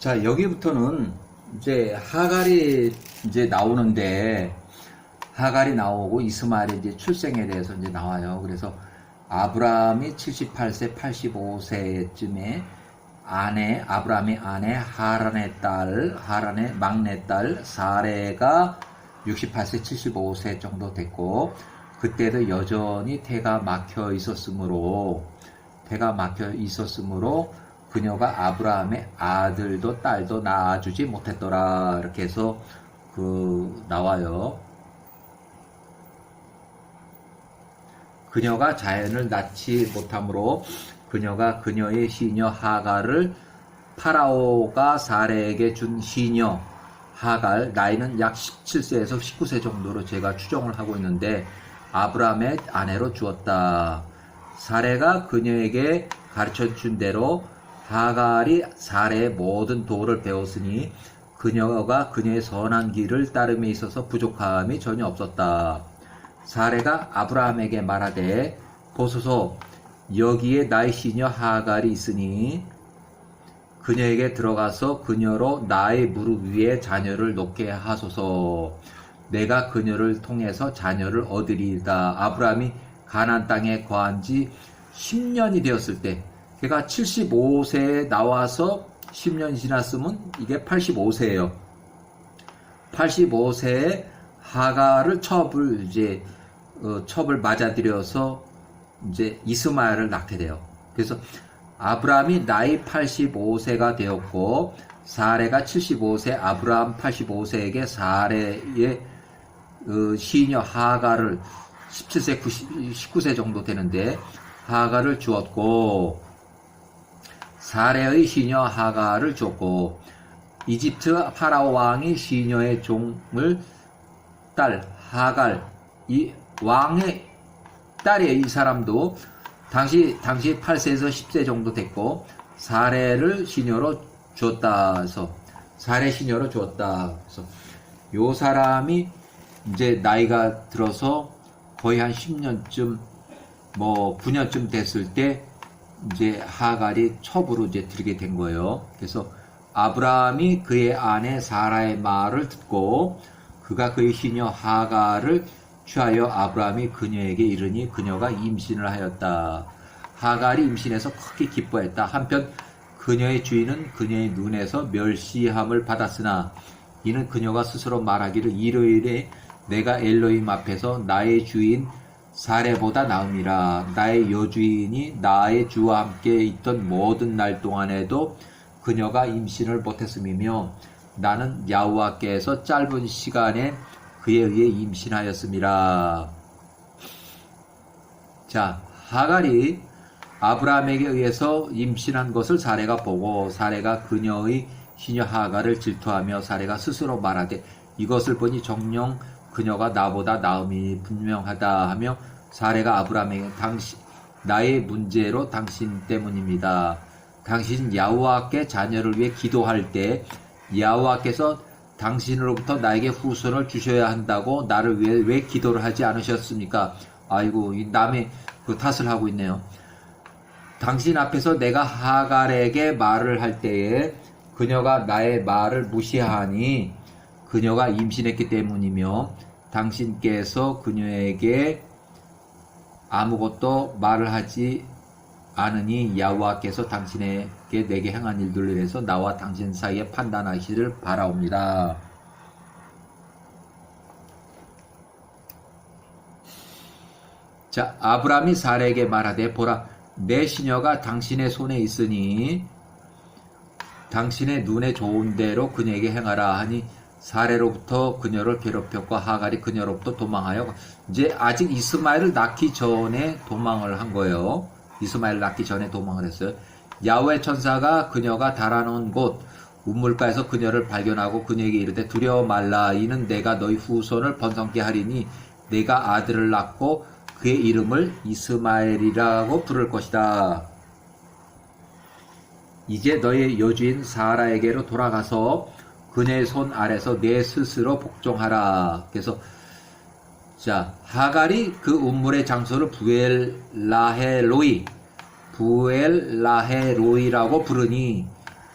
자, 여기부터는 이제 하갈이 이제 나오는데 하갈이 나오고 이스마엘의 이제 출생에 대해서 이제 나와요. 그래서 아브라함이 78세, 85세쯤에 아내 아브라함의 아내 하란의 딸, 하란의 막내 딸 사레가 68세, 75세 정도 됐고 그때도 여전히 태가 막혀 있었으므로 태가 막혀 있었으므로 그녀가 아브라함의 아들도 딸도 낳아주지 못했더라 이렇게 해서 그 나와요. 그녀가 자연을 낳지 못하므로 그녀가 그녀의 시녀 하갈을 파라오가 사레에게 준 시녀 하갈 나이는 약 17세에서 19세 정도로 제가 추정을 하고 있는데 아브라함의 아내로 주었다. 사레가 그녀에게 가르쳐 준 대로 하갈이 사레의 모든 도를 배웠으니 그녀가 그녀의 선한 길을 따름에 있어서 부족함이 전혀 없었다. 사레가 아브라함에게 말하되 보소서 여기에 나의 시녀 하갈이 있으니 그녀에게 들어가서 그녀로 나의 무릎 위에 자녀를 놓게 하소서. 내가 그녀를 통해서 자녀를 얻으리이다. 아브라함이 가나안 땅에 거한 지 10년이 되었을 때, 걔가 75세에 나와서 10년 지났으면 이게 85세예요. 85세에 하가를 첩을 이제 어, 첩을 맞아들여서 이제 이스마엘을 낳게 돼요. 그래서 아브라함이 나이 85세가 되었고 사레가 75세, 아브라함 85세에게 사레의 어, 시녀 하가를 17세, 19세 정도 되는데 하가를 주었고 사레의 시녀 하가를 줬고 이집트 파라오 왕이 시녀의 종을 딸 하갈 이 왕의 딸이에요. 이 사람도 당시 당시 8세에서 10세 정도 됐고 사례를 시녀로 줬다 해서 사례 시녀로 줬다. 그래서 요 사람이 이제 나이가 들어서 거의 한 10년쯤 뭐 9년쯤 됐을 때 이제 하갈이 첩으로 이제 들게 된 거예요. 그래서 아브라함이 그의 아내 사라의 말을 듣고 그가 그의 시녀 하갈을 취하여 아브라함이 그녀에게 이르니 그녀가 임신을 하였다. 하갈이 임신해서 크게 기뻐했다. 한편 그녀의 주인은 그녀의 눈에서 멸시함을 받았으나 이는 그녀가 스스로 말하기를 일요일에 내가 엘로임 앞에서 나의 주인 사례보다 나음이라 나의 여주인이 나의 주와 함께 있던 모든 날 동안에도 그녀가 임신을 못했음이며 나는 야후와께서 짧은 시간에 그에 의해 임신하였습니다. 자, 하갈이 아브라함에게 의해서 임신한 것을 사례가 보고 사례가 그녀의 시녀 하갈을 질투하며 사례가 스스로 말하되 이것을 보니 정령 그녀가 나보다 나음이 분명하다 하며 사례가 아브라함에게 당신 나의 문제로 당신 때문입니다. 당신 야후와께 자녀를 위해 기도할 때 야후와께서 당신으로부터 나에게 후손을 주셔야 한다고 나를 위해 왜 기도를 하지 않으셨습니까? 아이고 이 남의 그 탓을 하고 있네요. 당신 앞에서 내가 하갈에게 말을 할 때에 그녀가 나의 말을 무시하니 그녀가 임신했기 때문이며 당신께서 그녀에게 아무것도 말을 하지 않으니 야후와께서 당신에게 내게 행한 일들로 인해서 나와 당신 사이에 판단하시를 바라옵니다. 자, 아브라함이 사례에게 말하되 보라 내 시녀가 당신의 손에 있으니 당신의 눈에 좋은 대로 그녀에게 행하라 하니 사례로부터 그녀를 괴롭혔고 하갈이 그녀로부터 도망하여 이제 아직 이스마엘을 낳기 전에 도망을 한 거예요. 이스마엘 낳기 전에 도망을 했어요. 야외 천사가 그녀가 달아놓은 곳 우물가에서 그녀를 발견하고 그녀에게 이르되 두려워 말라 이는 내가 너희 후손을 번성케 하리니 내가 아들을 낳고 그의 이름을 이스마엘이라고 부를 것이다. 이제 너의 여주인 사라에게로 돌아가서 그녀의 손 아래서 내 스스로 복종하라. 그래서 자 하갈이 그 우물의 장소를 부엘 라헤로이 부엘 라헤로이라고 부르니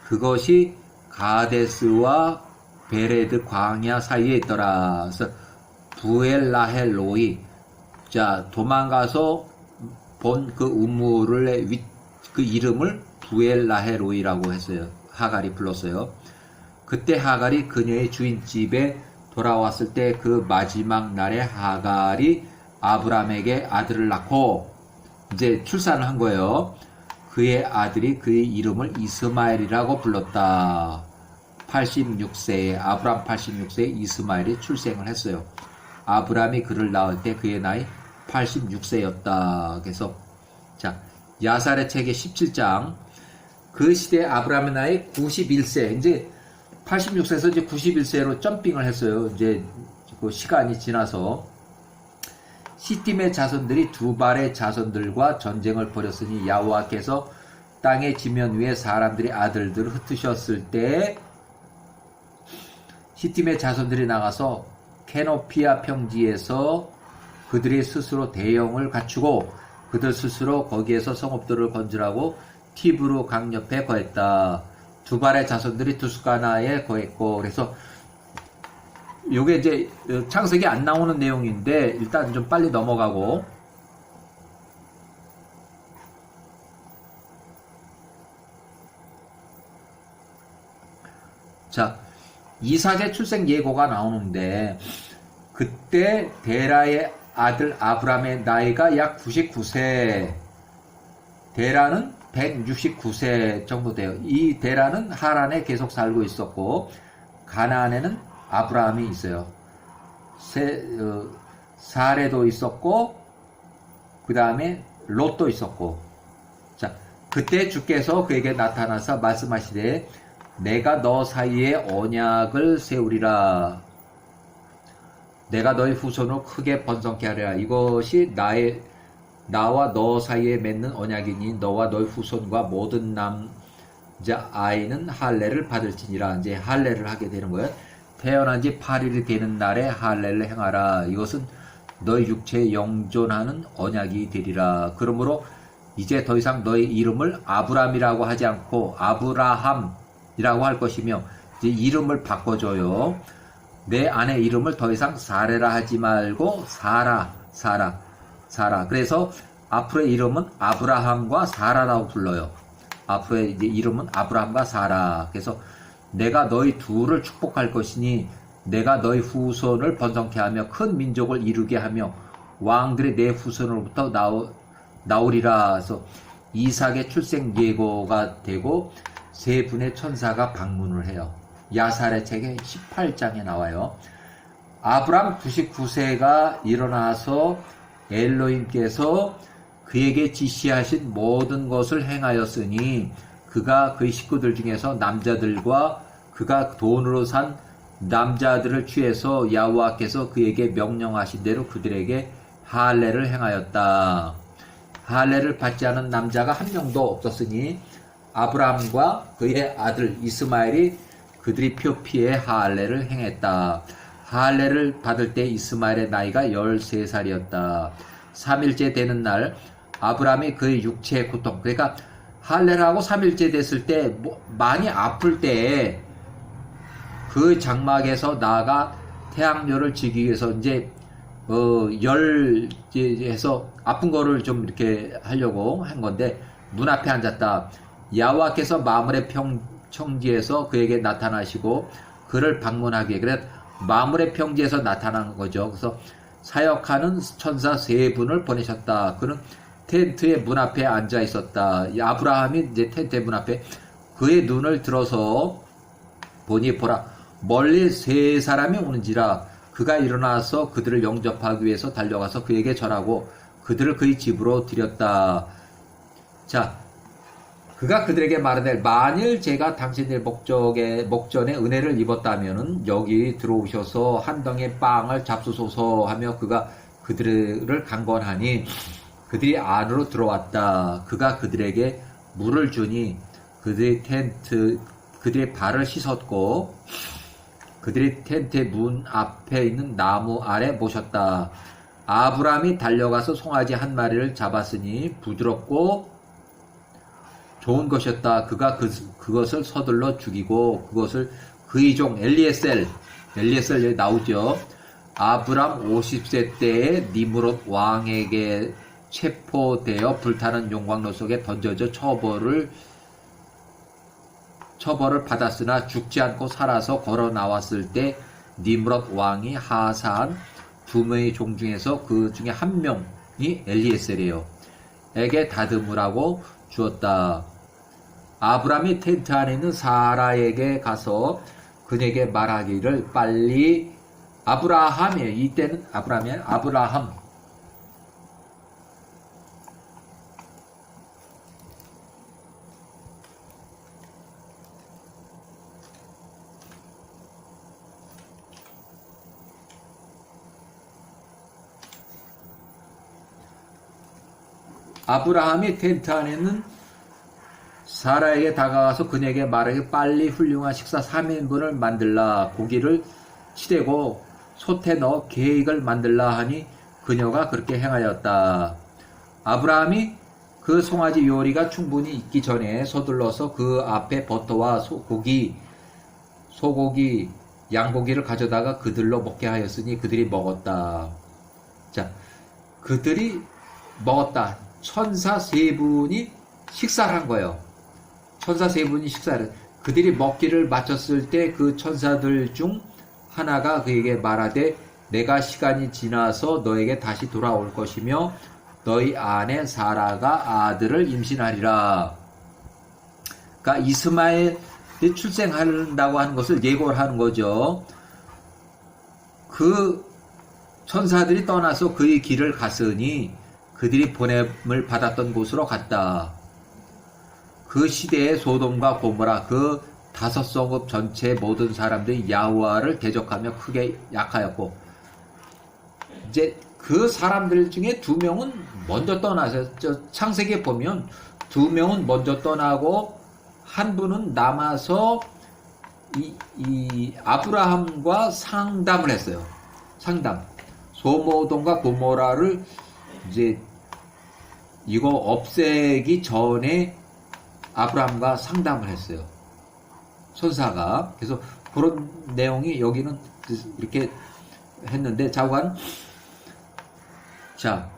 그것이 가데스와 베레드 광야 사이에 있더라. 그래서 부엘라헬 로이 자 도망가서 본 그 우물의 위, 그 이름을 부엘라헬 로이라고 했어요. 하갈이 불렀어요. 그때 하갈이 그녀의 주인 집에 돌아왔을 때 그 마지막 날에 하갈이 아브람에게 아들을 낳고 이제 출산을 한 거예요. 그의 아들이 그의 이름을 이스마엘이라고 불렀다. 86세에 아브람 86세에 이스마엘이 출생을 했어요. 아브람이 그를 낳을 때 그의 나이 86세였다. 그래서 자 야살의 책의 17장 그 시대 아브람의 나이 91세 이제 86세에서 이제 91세로 점핑을 했어요. 이제 그 시간이 지나서 시팀의 자손들이 두 발의 자손들과 전쟁을 벌였으니 야호와께서 땅의 지면 위에 사람들이 아들들을 흩으셨을 때 시팀의 자손들이 나가서 케노피아 평지에서 그들이 스스로 대형을 갖추고 그들 스스로 거기에서 성읍들을 건설하고 티브루 강 옆에 거했다. 두 발의 자손들이 두스가나에 거했고 그래서 요게 이제 창세기 안 나오는 내용인데 일단 좀 빨리 넘어가고. 자 이삭의 출생 예고가 나오는데 그때 데라의 아들 아브람의 나이가 약 99세 데라는 169세 정도 돼요. 이 데라는 하란에 계속 살고 있었고 가나안에는 아브라함이 있어요. 세, 어, 사레도 있었고 그 다음에 롯도 있었고 자 그때 주께서 그에게 나타나서 말씀하시되 내가 너 사이에 언약을 세우리라 내가 너희 후손을 크게 번성케 하리라 이것이 나의 나와 너 사이에 맺는 언약이니 너와 너희 후손과 모든 남자 아이는 할례를 받을지니라 이제 할례를 하게 되는 거예요. 태어난 지 8일이 되는 날에 할례를 행하라. 이것은 너희 육체에 영존하는 언약이 되리라. 그러므로 이제 더 이상 너희 이름을 아브람이라고 하지 않고 아브라함이라고 할 것이며 이제 이름을 바꿔줘요. 내 아내 이름을 더 이상 사레라 하지 말고 사라, 사라, 사라. 그래서 앞으로의 이름은 아브라함과 사라라고 불러요. 앞으로의 이제 이름은 아브라함과 사라. 그래서 내가 너희 둘을 축복할 것이니 내가 너희 후손을 번성케 하며 큰 민족을 이루게 하며 왕들이 내 후손으로부터 나오, 나오리라. 그래서 이삭의 출생 예고가 되고 세 분의 천사가 방문을 해요. 야살의 책의 18장에 나와요. 아브람 99세가 일어나서 엘로임께서 그에게 지시하신 모든 것을 행하였으니 그가 그의 식구들 중에서 남자들과 그가 돈으로 산 남자들을 취해서 야후와께서 그에게 명령하신 대로 그들에게 할례를 행하였다. 할례를 받지 않은 남자가 한 명도 없었으니 아브라함과 그의 아들 이스마엘이 그들이 표피에 할례를 행했다. 할례를 받을 때 이스마엘의 나이가 13살이었다. 3일째 되는 날 아브라함이 그의 육체의 고통 그러니까 할례를 하고 3일째 됐을 때뭐 많이 아플 때 그 장막에서 나아가 태양열을 지기 위해서 이제 어 열 해서 아픈 거를 좀 이렇게 하려고 한 건데 문 앞에 앉았다. 야와께서 마물의 평 청지에서 그에게 나타나시고 그를 방문하게 그래 마물의 평지에서 나타난 거죠. 그래서 사역하는 천사 세 분을 보내셨다. 그는 텐트의 문 앞에 앉아 있었다. 아브라함이 이제 텐트의 문 앞에 그의 눈을 들어서 보니 보라 멀리 세 사람이 오는지라 그가 일어나서 그들을 영접하기 위해서 달려가서 그에게 절하고 그들을 그의 집으로 들였다. 자, 그가 그들에게 말하되 만일 제가 당신들 목적에 목전에 은혜를 입었다면은 여기 들어오셔서 한 덩이 빵을 잡수소서 하며 그가 그들을 강권하니 그들이 안으로 들어왔다. 그가 그들에게 물을 주니 그들의 텐트 그들의 발을 씻었고 그들이 텐트의 문 앞에 있는 나무 아래 모셨다. 아브람이 달려가서 송아지 한 마리를 잡았으니 부드럽고 좋은 것이었다. 그가 그, 그것을 서둘러 죽이고 그것을 그의 종 엘리에셀 엘리에셀 여기 나오죠. 아브람 50세 때에 니무롯 왕에게 체포되어 불타는 용광로 속에 던져져 처벌을 처벌을 받았으나 죽지 않고 살아서 걸어 나왔을 때 니무롯 왕이 하사한 두 명의 종 중에서 그 중에 한 명이 엘리에셀이에요. 에게 다듬으라고 주었다. 아브람이 텐트 안에 있는 사라에게 가서 그에게 말하기를 빨리 아브라함이에요. 이때는 아브라함이 아니라 아브라함. 아브라함이 텐트 안에 있는 사라에게 다가가서 그녀에게 말하기 빨리 훌륭한 식사 3인분을 만들라 고기를 치대고 솥에 넣어 계획을 만들라 하니 그녀가 그렇게 행하였다. 아브라함이 그 송아지 요리가 충분히 익기 전에 서둘러서 그 앞에 버터와 소고기, 소고기, 양고기를 가져다가 그들로 먹게 하였으니 그들이 먹었다. 자, 그들이 먹었다. 천사 세 분이 식사를 한 거예요. 천사 세 분이 식사를. 그들이 먹기를 마쳤을 때 그 천사들 중 하나가 그에게 말하되 내가 시간이 지나서 너에게 다시 돌아올 것이며 너희 아내 사라가 아들을 임신하리라. 그러니까 이스마엘이 출생한다고 하는 것을 예고를 하는 거죠. 그 천사들이 떠나서 그의 길을 갔으니 그들이 보냄을 받았던 곳으로 갔다. 그 시대의 소돔과 고모라 그 다섯 성읍 전체 모든 사람들이 야후와를 대적하며 크게 약하였고 이제 그 사람들 중에 두 명은 먼저 떠나서 저 창세기에 보면 두 명은 먼저 떠나고 한 분은 남아서 이, 이 아브라함과 상담을 했어요. 상담. 소모돔과 고모라를 이제 이거 없애기 전에 아브라함과 상담을 했어요. 선사가. 그래서 그런 내용이 여기는 이렇게 했는데 자관 자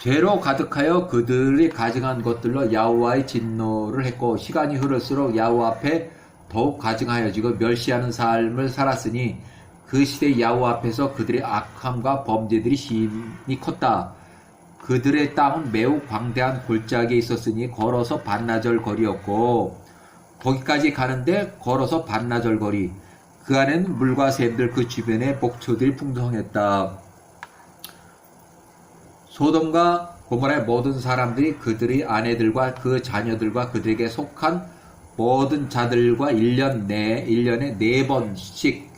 죄로 가득하여 그들이 가증한 것들로 야후와의 진노를 했고 시간이 흐를수록 야후 앞에 더욱 가증하여 지고 멸시하는 삶을 살았으니 그 시대 야후 앞에서 그들의 악함과 범죄들이 심히 컸다. 그들의 땅은 매우 광대한 골짜기에 있었으니 걸어서 반나절 거리였고 거기까지 가는데 걸어서 반나절 거리. 그 안에는 물과 샘들 그 주변에 목초들이 풍성했다. 소돔과 고모라의 모든 사람들이 그들의 아내들과 그 자녀들과 그들에게 속한 모든 자들과 1년 내 1년에 네 번씩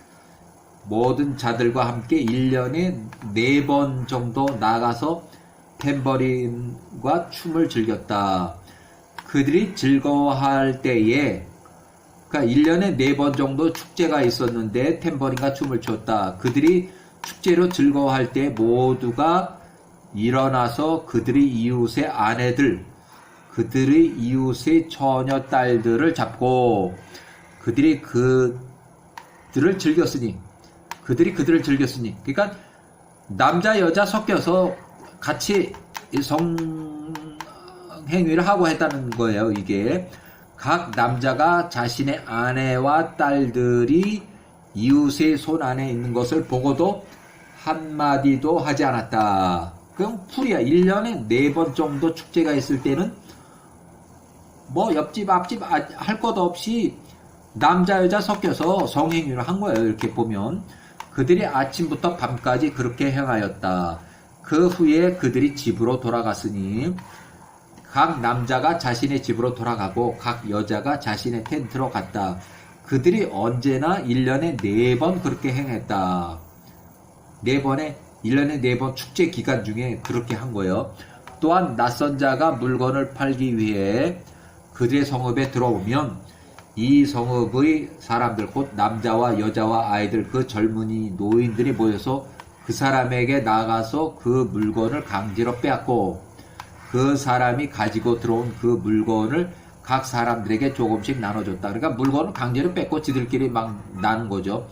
모든 자들과 함께 1년에 네번 정도 나가서 탬버린과 춤을 즐겼다. 그들이 즐거워할 때에 그러니까 1년에 네번 정도 축제가 있었는데 탬버린과 춤을 췄다. 그들이 축제로 즐거워할 때 모두가 일어나서 그들의 이웃의 아내들, 그들의 이웃의 처녀 딸들을 잡고 그들이 그들을 즐겼으니 그들이 그들을 즐겼으니 그러니까 남자 여자 섞여서 같이 성행위를 하고 했다는 거예요. 이게 각 남자가 자신의 아내와 딸들이 이웃의 손 안에 있는 것을 보고도 한마디도 하지 않았다. 그럼 풀이야. 1년에 4번 정도 축제가 있을 때는 뭐 옆집 앞집 할 것 없이 남자 여자 섞여서 성행위를 한 거예요. 이렇게 보면 그들이 아침부터 밤까지 그렇게 행하였다. 그 후에 그들이 집으로 돌아갔으니 각 남자가 자신의 집으로 돌아가고 각 여자가 자신의 텐트로 갔다. 그들이 언제나 1년에 4번 그렇게 행했다. 4번에 1년에 4번 축제 기간 중에 그렇게 한 거예요. 또한 낯선 자가 물건을 팔기 위해 그들의 성읍에 들어오면 이 성읍의 사람들 곧 남자와 여자와 아이들 그 젊은이 노인들이 모여서 그 사람에게 나가서 그 물건을 강제로 빼앗고 그 사람이 가지고 들어온 그 물건을 각 사람들에게 조금씩 나눠줬다. 그러니까 물건을 강제로 뺏고 지들끼리 막 나는 거죠.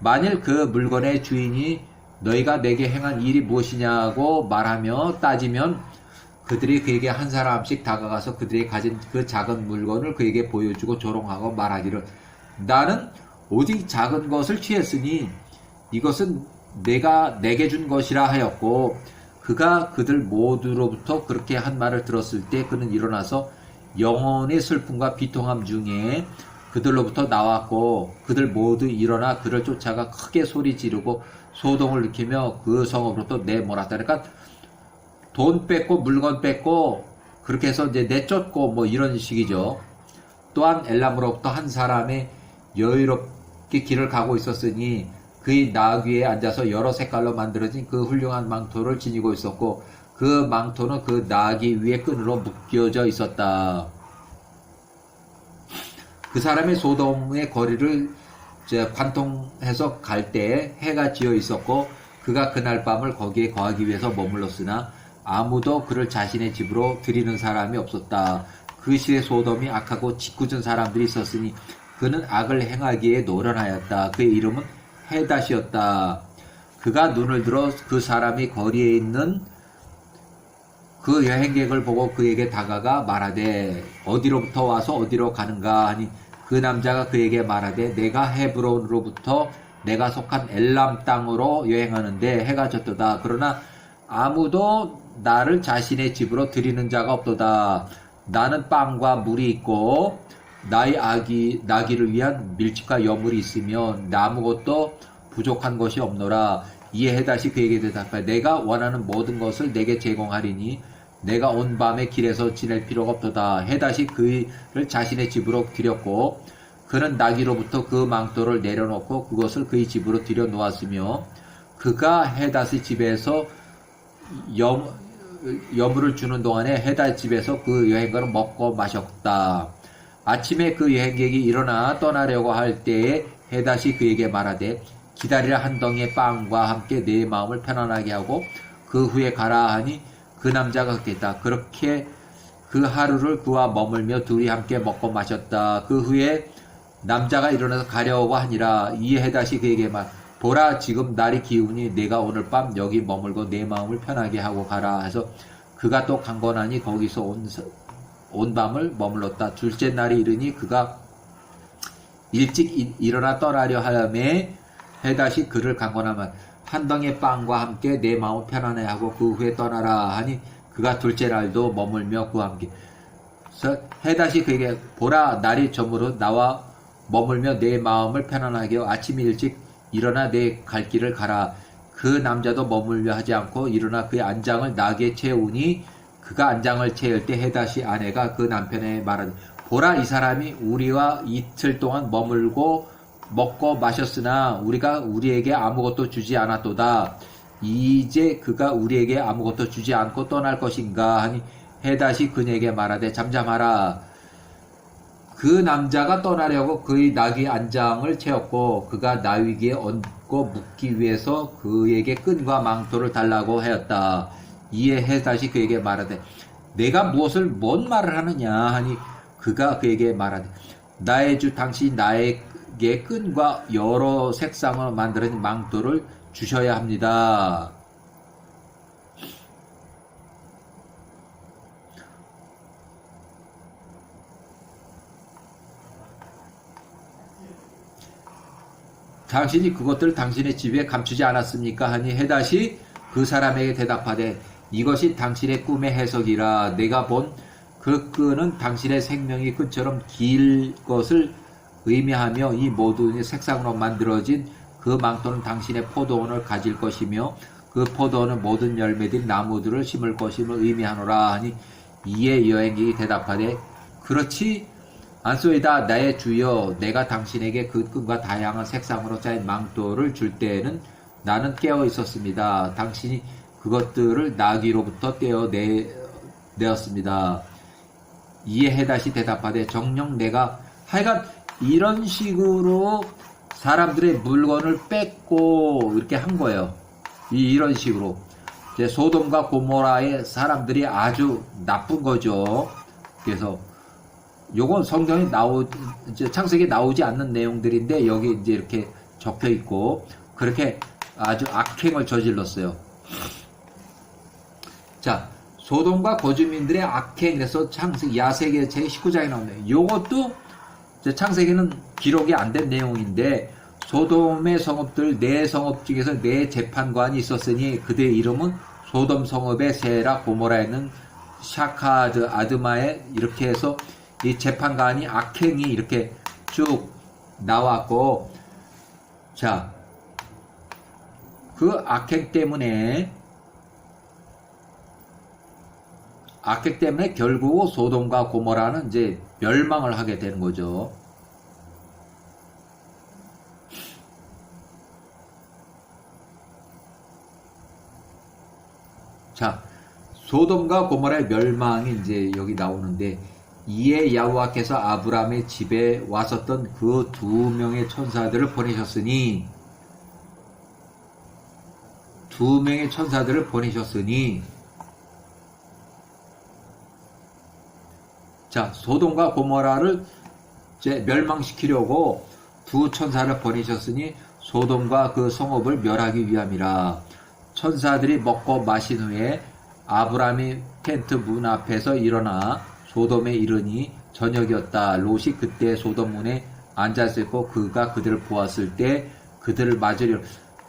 만일 그 물건의 주인이 너희가 내게 행한 일이 무엇이냐고 말하며 따지면 그들이 그에게 한 사람씩 다가가서 그들이 가진 그 작은 물건을 그에게 보여주고 조롱하고 말하기를 나는 오직 작은 것을 취했으니 이것은 내가 내게 준 것이라 하였고 그가 그들 모두로부터 그렇게 한 말을 들었을 때 그는 일어나서 영혼의 슬픔과 비통함 중에 그들로부터 나왔고 그들 모두 일어나 그를 쫓아가 크게 소리 지르고 소동을 일으키며 그 성읍으로부터 내몰았다. 그러니까 돈 뺏고 물건 뺏고 그렇게 해서 이제 내쫓고 뭐 이런 식이죠. 또한 엘람으로부터 한 사람이 여유롭게 길을 가고 있었으니 그의 나귀 위에 앉아서 여러 색깔로 만들어진 그 훌륭한 망토를 지니고 있었고 그 망토는 그 나귀 위에 끈으로 묶여져 있었다. 그 사람의 소돔의 거리를 관통해서 갈 때에 해가 지어 있었고 그가 그날 밤을 거기에 거하기 위해서 머물렀으나 아무도 그를 자신의 집으로 들이는 사람이 없었다. 그 시에 소돔이 악하고 짓궂은 사람들이 있었으니 그는 악을 행하기에 노련하였다. 그의 이름은 헤닷이었다. 그가 눈을 들어 그 사람이 거리에 있는 그 여행객을 보고 그에게 다가가 말하되 어디로부터 와서 어디로 가는가 하니 그 남자가 그에게 말하되 내가 헤브론으로부터 내가 속한 엘람 땅으로 여행하는데 해가 졌도다. 그러나 아무도 나를 자신의 집으로 들이는 자가 없도다. 나는 빵과 물이 있고 나의 아기 나기를 위한 밀집과 여물이 있으며 아무것도 부족한 것이 없노라. 이에 해다시 그에게 대답하여 내가 원하는 모든 것을 내게 제공하리니 내가 온 밤에 길에서 지낼 필요가 없도다. 해다시 그를 자신의 집으로 들였고 그는 나귀로부터 그 망토를 내려놓고 그것을 그의 집으로 들여 놓았으며 그가 해다시 집에서 염, 여물을 주는 동안에 해다 집에서 그 여행가를 먹고 마셨다. 아침에 그 여행객이 일어나 떠나려고 할 때에 해다시 그에게 말하되 기다리라 한 덩이의 빵과 함께 내 마음을 편안하게 하고 그 후에 가라 하니 그 남자가 그랬다. 그렇게 그 하루를 그와 머물며 둘이 함께 먹고 마셨다. 그 후에 남자가 일어나서 가려고 하니라 이에 해다시 그에게 말 보라 지금 날이 기우니 내가 오늘 밤 여기 머물고 내 마음을 편하게 하고 가라 해서 그가 또 강건하니 거기서 온, 서- 온 밤을 머물렀다. 둘째 날이 이르니 그가 일찍 이- 일어나 떠나려 하며 해다시 그를 강건하면 한 덩의 빵과 함께 내 마음을 편안해 하고 그 후에 떠나라 하니 그가 둘째 날도 머물며 그와 함께 해다시 그에게 보라 날이 저물어 나와 머물며 내 마음을 편안하게 아침 일찍 일어나 내 갈 길을 가라 그 남자도 머물며 하지 않고 일어나 그의 안장을 나게 채우니 그가 안장을 채울 때 해다시 아내가 그 남편에 말하되 보라 이 사람이 우리와 이틀 동안 머물고 먹고 마셨으나 우리가 우리에게 아무것도 주지 않았도다. 이제 그가 우리에게 아무것도 주지 않고 떠날 것인가 하니 해다시 그에게 말하되 잠잠하라. 그 남자가 떠나려고 그의 나귀 안장을 채웠고 그가 나위기에 얹고 묻기 위해서 그에게 끈과 망토를 달라고 하였다. 이에 해다시 그에게 말하되 내가 무엇을 뭔 말을 하느냐 하니 그가 그에게 말하되 나의 주 당신 나에게 끈과 여러 색상을 만들어진 망토를 주셔야 합니다. 당신이 그것들을 당신의 집에 감추지 않았습니까? 하니 해다시 그 사람에게 대답하되 이것이 당신의 꿈의 해석이라 내가 본 그 끈은 당신의 생명이 끈처럼 길 것을 의미하며 이 모든 색상으로 만들어진 그 망토는 당신의 포도원을 가질 것이며 그 포도원은 모든 열매들인 나무들을 심을 것임을 의미하노라 하니 이에 여행객이 대답하되 그렇지 안소이다 나의 주여 내가 당신에게 그 끈과 다양한 색상으로 짜인 망토를 줄 때에는 나는 깨어 있었습니다. 당신이 그것들을 나귀로부터 떼어 내, 내었습니다. 이에 해다시 대답하되 정녕 내가 하여간 이런 식으로 사람들의 물건을 뺏고 이렇게 한 거예요. 이, 이런 식으로 소돔과 고모라의 사람들이 아주 나쁜 거죠. 그래서 요건 성경에 나오 이제 창세기에 나오지 않는 내용들인데 여기 이제 이렇게 적혀 있고 그렇게 아주 악행을 저질렀어요. 자, 소돔과 거주민들의 악행에서 창세기 야세기 제 19장에 나오네요. 요것도 창세기는 기록이 안 된 내용인데 소돔의 성읍들 네 성읍 중에서 네 재판관이 있었으니 그들의 이름은 소돔 성읍의 세라 고모라에는 샤카드 아드마에 이렇게 해서 이 재판관이 악행이 이렇게 쭉 나왔고 자 그 악행 때문에 악행 때문에 결국 소돔과 고모라는 이제 멸망을 하게 되는 거죠. 자, 소돔과 고모라의 멸망이 이제 여기 나오는데 이에 야후와께서 아브라함의 집에 왔었던 그 두 명의 천사들을 보내셨으니 두 명의 천사들을 보내셨으니 자 소돔과 고모라를 이제 멸망시키려고 두 천사를 보내셨으니 소돔과 그 성읍을 멸하기 위함이라. 천사들이 먹고 마신 후에 아브라함이 텐트 문 앞에서 일어나 소돔에 이르니 저녁이었다. 롯이 그때 소돔 문에 앉았었고 그가 그들을 보았을 때 그들을 맞으려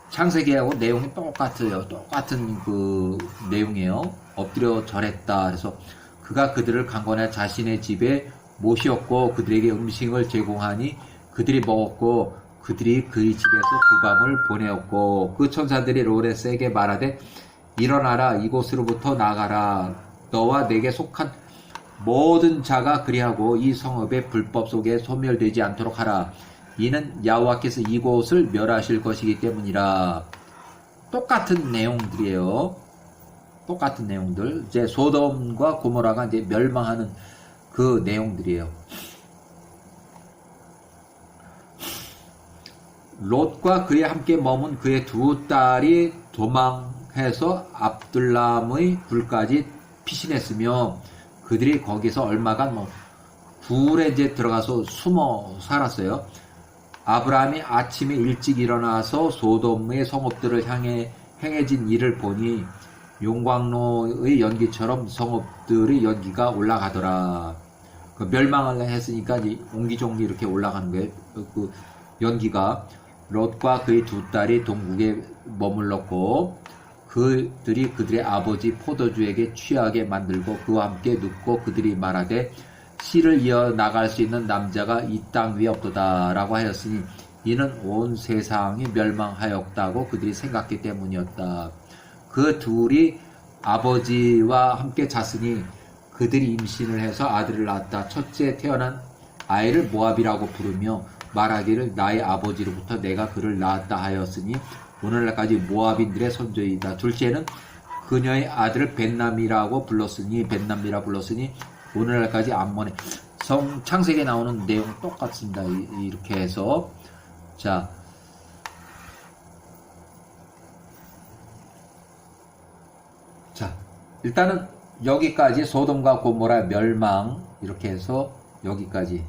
창세기하고 내용이 똑같아요. 똑같은 그 내용이에요. 엎드려 절했다. 그래서 그가 그들을 강권해 자신의 집에 모시었고 그들에게 음식을 제공하니 그들이 먹었고 그들이 그의 집에서 그 밤을 보내었고 그 천사들이 롯에게 말하되 일어나라 이곳으로부터 나가라 너와 내게 속한 모든 자가 그리하고 이 성읍의 불법 속에 소멸되지 않도록 하라. 이는 야호와께서 이곳을 멸하실 것이기 때문이라. 똑같은 내용들이에요. 똑같은 내용들. 이제 소돔과 고모라가 이제 멸망하는 그 내용들이에요. 롯과 그에 함께 머문 그의 두 딸이 도망해서 압둘람의 굴까지 피신했으며 그들이 거기서 얼마간 뭐 굴에 이제 들어가서 숨어 살았어요. 아브라함이 아침에 일찍 일어나서 소돔의 성읍들을 향해 행해진 일을 보니 용광로의 연기처럼 성읍들의 연기가 올라가더라. 그 멸망을 했으니까 이제 옹기종기 이렇게 올라가는 거예요. 그 연기가 롯과 그의 두 딸이 동국에 머물렀고 그들이 그들의 아버지 포도주에게 취하게 만들고 그와 함께 눕고 그들이 말하되 씨를 이어 나갈 수 있는 남자가 이 땅 위에 없도다라고 하였으니 이는 온 세상이 멸망하였다고 그들이 생각했기 때문이었다. 그 둘이 아버지와 함께 잤으니 그들이 임신을 해서 아들을 낳았다. 첫째 태어난 아이를 모압이라고 부르며 말하기를 나의 아버지로부터 내가 그를 낳았다 하였으니 오늘날까지 모압인들의 선조이다. 둘째는 그녀의 아들을 벤남이라고 불렀으니 벤남이라 불렀으니 오늘날까지 암몬의 성 창세기에 나오는 내용 똑같습니다. 이- 이렇게 해서 자 자, 일단은 여기까지 소돔과 고모라 멸망 이렇게 해서 여기까지